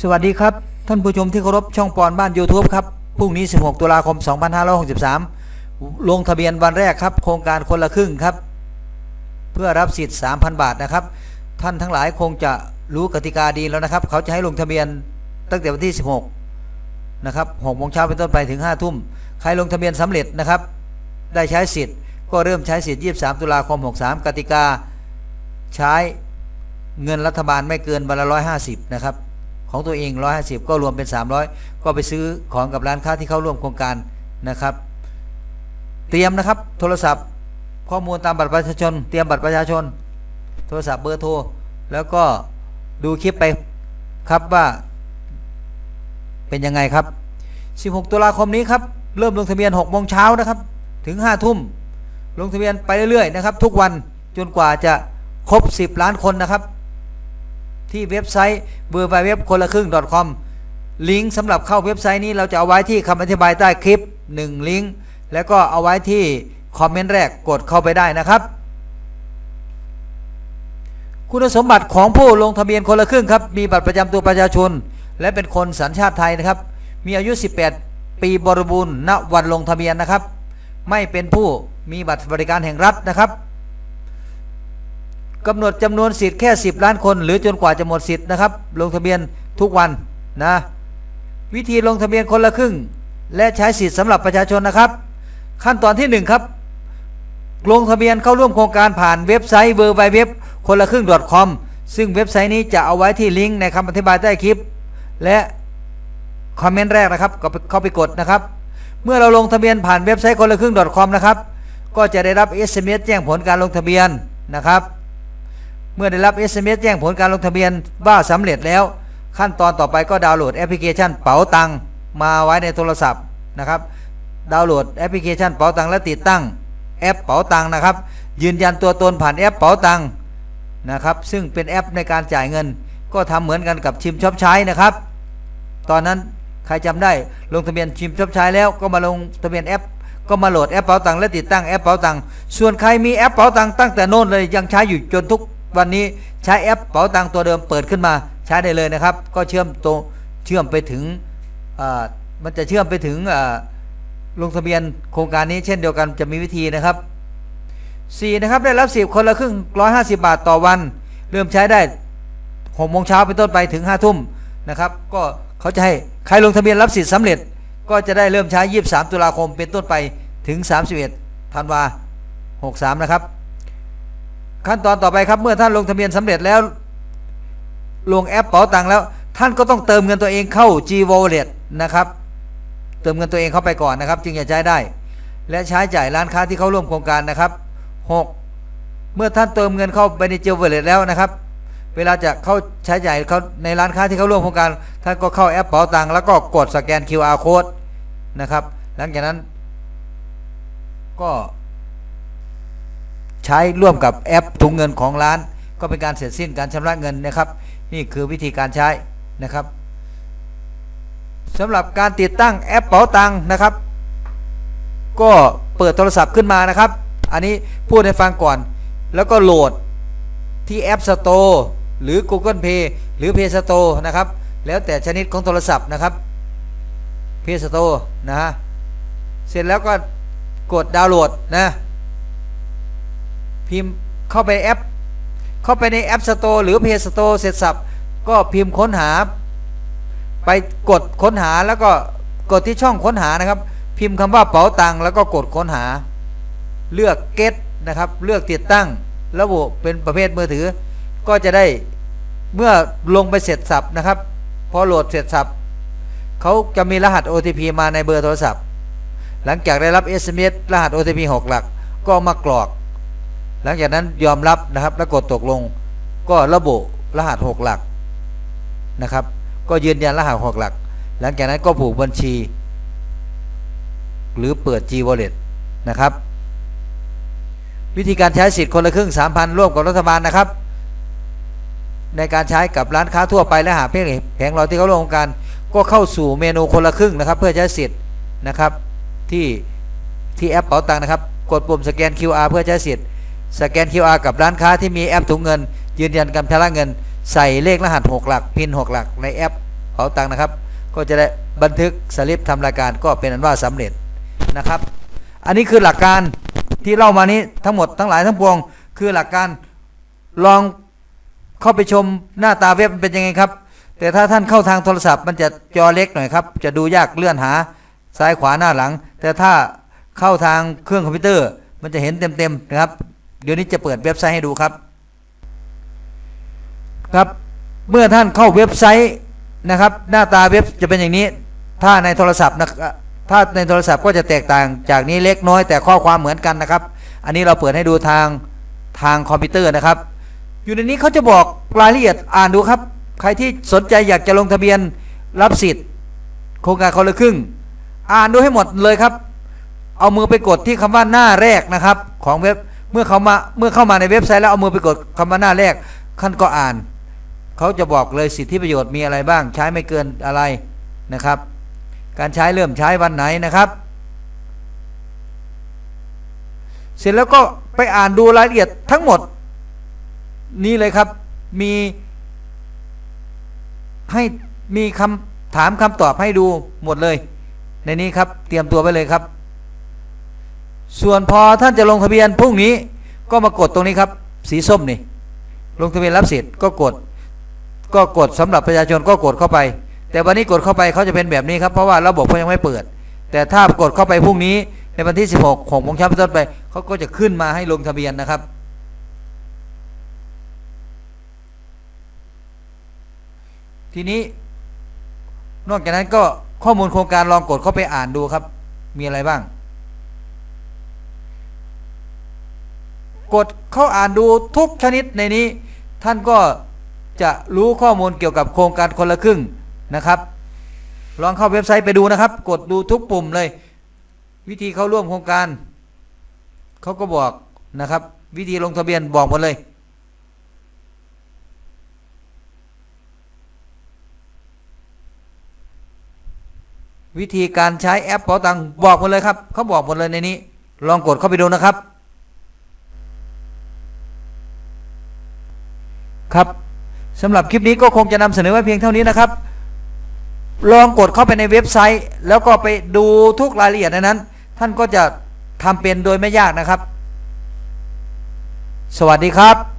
สวัสดีครับ ท่านผู้ชมที่เคารพช่องปอนบ้าน YouTube ครับพรุ่งนี้ 16 ตุลาคม 2563 ลงทะเบียนวันแรกครับ โครงการคนละครึ่งครับ เพื่อรับสิทธิ์ 3,000 บาทนะครับ ท่านทั้งหลายคงจะรู้กติกาดีแล้วนะครับ เขาจะให้ลงทะเบียนตั้งแต่วันที่ 16 นะครับ6โมงเช้าเป็นต้นไปถึง 5 ทุ่ม ใครลงทะเบียนสำเร็จนะครับ ได้ใช้สิทธิ์ ก็เริ่มใช้สิทธิ์ 23 ตุลาคม 63 กติกา ใช้เงินรัฐบาลไม่เกินวันละ150 นะครับ ของตัวเอง 150 ก็รวมเป็น 300 ก็ไปซื้อของกับร้านค้าที่เข้าร่วมโครงการนะครับ เตรียมนะครับโทรศัพท์ ข้อมูลตามบัตรประชาชน เตรียมบัตรประชาชน โทรศัพท์เบอร์โทรแล้วก็ดูคลิปไปครับว่า เป็นยังไงครับ 16 ตุลาคมนี้ครับเริ่มลงทะเบียน6โมงเช้านะครับ ถึง5ทุ่มลงทะเบียนไปเรื่อยๆนะครับ ทุกวันจนกว่าจะครบ 10 ล้านคนนะครับ ที่เว็บไซต์ w w w คนละครึ่ง .com ลิงก์สำหรับเข้าเว็บไซต์นี้เราจะเอาไว้ที่คำอธิบายใต้คลิป 1 ลิงก์แล้วก็เอาไว้ที่คอมเมนต์แรกกดเข้าไปได้นะครับ คุณสมบัติของผู้ลงทะเบียนคนละครึ่งครับ มีบัตรประจำตัวประชาชน และเป็นคนสัญชาติไทยนะครับ มีอายุ 18 ปีบริบูรณ์ณวันลงทะเบียนนะครับ ไม่เป็นผู้มีบัตรสวัสดิการแห่งรัฐนะครับ กำหนดจำนวนสิทธิ์แค่ 10 ล้านคน หรือจนกว่าจะหมดสิทธิ์นะครับ ลงทะเบียนทุกวันนะวิธีลงทะเบียนคนละครึ่ง และใช้สิทธิ์สำหรับประชาชนนะครับ ขั้นตอนที่ 1 ครับลงทะเบียนเข้าร่วมโครงการผ่านเว็บไซต์ w w w คนละครึ่ง .com ซึ่งเว็บไซต์นี้จะเอาไว้ที่ลิงก์ในคำอธิบายใต้คลิป และคอมเมนต์แรกนะครับก็เข้าไปกดนะครับ เมื่อเราลงทะเบียนผ่านเว็บไซต์คนละครึ่ง .com นะครับ ก็จะได้รับ SMS แจ้งผลการลงทะเบียนนะครับ เมื่อได้รับ SMS แจ้งผลการลงทะเบียนว่าสำเร็จแล้ว ขั้นตอนต่อไปก็ดาวน์โหลดแอปพลิเคชันเป๋าตังมาไว้ในโทรศัพท์นะครับ ดาวน์โหลดแอปพลิเคชันเป๋าตังและติดตั้งแอปเป๋าตังนะครับ ยืนยันตัวตนผ่านแอปเป๋าตังนะครับ ซึ่งเป็นแอปในการจ่ายเงิน ก็ทำเหมือนกันกับชิมช็อปใช้นะครับ ตอนนั้นใครจำได้ลงทะเบียนชิมช็อปใช้แล้วก็มาลงทะเบียนแอป ก็มาโหลดแอปเป๋าตังและติดตั้งแอปเป๋าตังส่วนใครมีแอปเป๋าตังตั้งแต่โน้นเลยยังใช้อยู่จนทุก วันนี้ใช้แอปเป๋าตังตัวเดิมเปิดขึ้นมาใช้ได้เลยนะครับ ก็เชื่อมตรงเชื่อมไปถึงมันจะเชื่อมไปถึงลงทะเบียนโครงการนี้เช่นเดียวกันจะมีวิธีนะครับ 4 นะครับ ได้รับสิบคนละครึ่ง 150 บาทต่อวัน เริ่มใช้ได้6โมงเช้าเป็นต้นไปถึง5ทุ่มนะครับ ก็เขาจะให้ใครลงทะเบียนรับสิทธิ์สำเร็จ ก็จะได้เริ่มใช้ 23 ตุลาคมเป็นต้นไปถึง 31ธันวา63 นะครับ ขั้นตอนต่อไปครับเมื่อท่านลงทะเบียนสำเร็จแล้ว ลงแอปเป๋าตังค์แล้ว ท่านก็ต้องเติมเงินตัวเองเข้า G Wallet นะครับ เติมเงินตัวเองเข้าไปก่อนนะครับ จึงจะใช้ได้ และใช้จ่ายร้านค้าที่เข้าร่วมโครงการนะครับ 6. เมื่อท่านเติมเงินเข้าไปใน G Wallet แล้วนะครับ เวลาจะเข้าใช้จ่ายเขาในร้านค้าที่เข้าร่วมโครงการ ท่านก็เข้าแอปเป๋าตังค์แล้วก็กดสแกน QR code นะครับ หลังจากนั้นก็ ใช้ร่วมกับแอปถุงเงินของร้าน ก็เป็นการเสร็จสิ้นการชำระเงินนะครับ นี่คือวิธีการใช้นะครับสำหรับการติดตั้งแอปเป๋าตังนะครับ ก็เปิดโทรศัพท์ขึ้นมานะครับ อันนี้พูดให้ฟังก่อน แล้วก็โหลดที่ App Store หรือ Google Play หรือ Play Store นะครับ แล้วแต่ชนิดของโทรศัพท์นะครับ Play Store นะฮะเสร็จแล้วก็กดดาวน์โหลดนะ พิมพ์เข้าไปแอป เข้าไปใน App Store หรือ Play Store เสร็จสับก็พิมพ์ค้นหา ไปกดค้นหาแล้วก็กดที่ช่องค้นหานะครับ พิมพ์คำว่าเป๋าตังค์แล้วก็กดค้นหา เลือก get นะครับ เลือกติดตั้ง ระบบเป็นประเภทมือถือ ก็จะได้เมื่อลงไปเสร็จสับนะครับ พอโหลดเสร็จสับเขาจะมีรหัส OTP มาในเบอร์โทรศัพท์ หลังจากได้รับ SMS รหัส OTP 6 หลัก ก็มากรอก หลังจากนั้นยอมรับนะครับแล้วกดตกลง ก็ระบุรหัส6หลักนะครับ ก็ยืนยันรหัส6หลัก หลังจากนั้นก็ผูกบัญชี หรือเปิด G Wallet นะครับ วิธีการใช้สิทธิ์คนละครึ่ง 3,000 ร่วมกับรัฐบาลนะครับ ในการใช้กับร้านค้าทั่วไปและหาเพ่งแผงลอยที่เขาร่วมโครงการ ก็เข้าสู่เมนูคนละครึ่งนะครับ เพื่อใช้สิทธิ์นะครับที่ที่แอปเป๋าตังค์นะครับ กดปุ่มสแกน QR เพื่อใช้สิทธิ์ สแกน QR กับร้านค้าที่มีแอปถุงเงิน ยืนยันการชำระเงิน ใส่เลขรหัส 6 หลัก พิน 6 หลักในแอปเป๋าตังค์นะครับ ก็จะได้บันทึกสลิปทำรายการก็เป็นอันว่าสำเร็จนะครับ อันนี้คือหลักการที่เล่ามานี้ทั้งหมดทั้งหลายทั้งปวง คือหลักการลองเข้าไปชมหน้าตาเว็บเป็นยังไงครับ แต่ถ้าท่านเข้าทางโทรศัพท์มันจะจอเล็กหน่อยครับ จะดูยากเลื่อนหาซ้ายขวาหน้าหลัง แต่ถ้าเข้าทางเครื่องคอมพิวเตอร์ มันจะเห็นเต็มๆนะครับ เดี๋ยวนี้จะเปิดเว็บไซต์ให้ดูครับ ครับ เมื่อท่านเข้าเว็บไซต์นะครับ หน้าตาเว็บจะเป็นอย่างนี้ ถ้าในโทรศัพท์นะถ้าในโทรศัพท์ก็จะแตกต่างจากนี้เล็กน้อยแต่ข้อความเหมือนกันนะครับ อันนี้เราเปิดให้ดูทางทางคอมพิวเตอร์นะครับ อยู่ในนี้เขาจะบอกรายละเอียดอ่านดูครับ ใครที่สนใจอยากจะลงทะเบียนรับสิทธิ์โครงการคนละครึ่ง อ่านดูให้หมดเลยครับ เอามือไปกดที่คำว่าหน้าแรกนะครับ ของเว็บ เมื่อเขามาเมื่อเข้ามาในเว็บไซต์แล้วเอามือไปกดคำว่าหน้าแรกขั้นก็อ่าน เขาจะบอกเลยสิทธิประโยชน์มีอะไรบ้าง ใช้ไม่เกินอะไรนะครับ การใช้เริ่มใช้วันไหนนะครับ เสร็จแล้วก็ไปอ่านดูรายละเอียดทั้งหมด นี่เลยครับมีให้มีคำถามคำตอบให้ดูหมดเลย ในนี้ครับเตรียมตัวไว้เลยครับ ส่วนพอท่านจะลงทะเบียนพรุ่งนี้ก็มากดตรงนี้ครับ สีส้มนี่ ลงทะเบียนรับสิทธิ์ก็กด ก็กดสำหรับประชาชนก็กดเข้าไป แต่วันนี้กดเข้าไปเขาจะเป็นแบบนี้ครับเพราะว่าระบบเขายังไม่เปิด แต่ถ้ากดเข้าไปพรุ่งนี้ในวันที่ 16ของมงเช้าเป็นต้นไปเขาก็จะขึ้นมาให้ลงทะเบียนนะครับ ทีนี้ นอกจากนั้นก็ข้อมูลโครงการลองกดเข้าไปอ่านดูครับ มีอะไรบ้าง กดเข้าอ่านดูทุกชนิดในนี้ ท่านก็จะรู้ข้อมูลเกี่ยวกับโครงการคนละครึ่งนะครับ ลองเข้าเว็บไซต์ไปดูนะครับ กดดูทุกปุ่มเลย วิธีเข้าร่วมโครงการเขาก็บอกนะครับ วิธีลงทะเบียนบอกหมดเลยวิธีการใช้แอปเป๋าตังค์บอกหมดเลยครับเขาบอกหมดเลยในนี้ ลองกดเข้าไปดูนะครับ ครับสำหรับคลิปนี้ก็คงจะนำเสนอไว้เพียงเท่านี้นะครับ ลองกดเข้าไปในเว็บไซต์ แล้วก็ไปดูทุกรายละเอียดในนั้น ท่านก็จะทำเป็นโดยไม่ยากนะครับ สวัสดีครับ